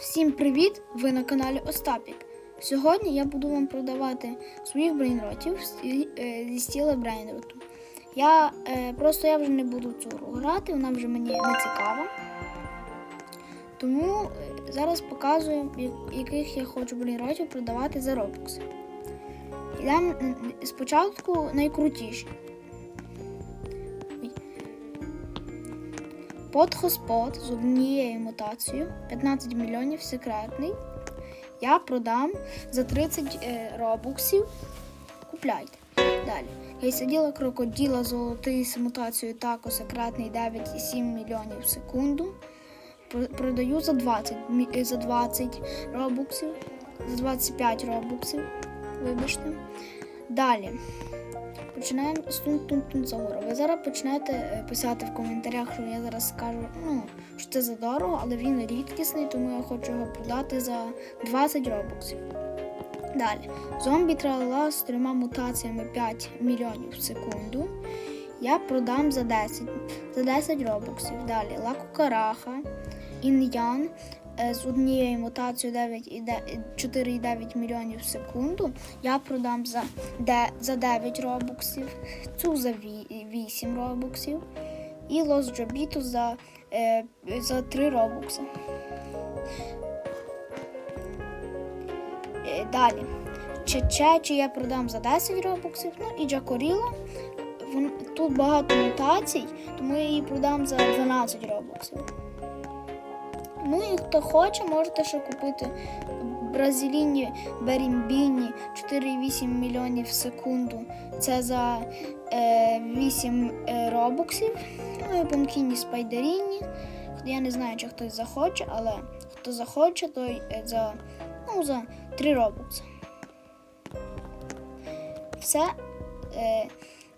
Всім привіт! Ви на каналі Остапік. Сьогодні я буду вам продавати своїх брейнротів е, зі стіла брейнроту. Я е, просто я вже не буду цю гру грати, вона вже мені не цікава. Тому е, зараз показую, яких я хочу брейнротів продавати за. Йдемо м, спочатку найкрутіші. Подхоспот з однією мутацією 15 мільйонів секретний. Я продам за 30 е, робуксів. Купляйте. Далі. Я сиділа крокоділа золотий з мутацією тако секретний 9,7 мільйонів в секунду. Продаю за 20, е, за 20 робуксів, за 25 робуксів. Вибачте. Далі. Починаємо з тун-тун-тун загору. Ви зараз почнете е, писати в коментарях, що я зараз скажу, ну, що це за дорого, але він рідкісний, тому я хочу його продати за 20 робоксів. Далі. Зомбі тралала з трьома мутаціями 5 мільйонів в секунду. Я продам за 10, за 10 робоксів. Далі Лаку Караха, Ін'ян е, з однією мутацією 9 і де- 4,9 мільйонів в секунду. Я продам за, за 9 робоксів, цю за 8 робоксів і Лос Джобіту за, е, за 3 робокси. Е, далі. Чечечі я продам за 10 робоксів, ну і Джакоріло. Тут багато мутацій, тому я її продам за 12 робоксів. Ну і хто хоче, можете ще купити Бразиліні Берімбіні 4,8 мільйонів в секунду. Це за е, 8 е, робоксів. Ну і Пумкіні Спайдеріні. Я не знаю, чи хтось захоче, але хто захоче, той е, за, ну, за 3 робокси. Все. Е,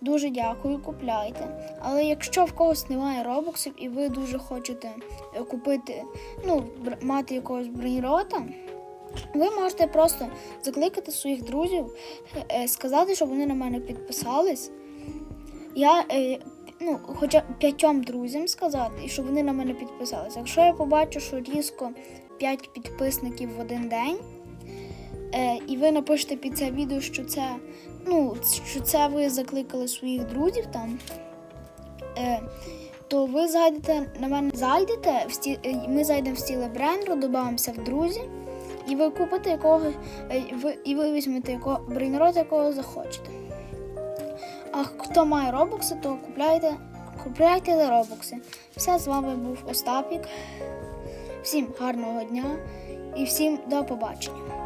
Дуже дякую, купляйте. Але якщо в когось немає робоксів і ви дуже хочете е, купити, ну, мати якогось бронерота, ви можете просто закликати своїх друзів, е, сказати, щоб вони на мене підписались. Я е, ну, хоча п'ятьом друзям сказати, і щоб вони на мене підписалися. Якщо я побачу, що різко 5 підписників в один день, і ви напишете під це відео, що це, ну, що це ви закликали своїх друзів там, то ви зайдете на мене зайдете, в сті, е, ми зайдемо в стіле брендру, додаємося в друзі, і ви купите якого, е, і ви візьмете якого брейнрот, якого захочете. А хто має робокси, то купляйте, купляйте робокси. Все з вами був Остапік. Всім гарного дня і всім до побачення.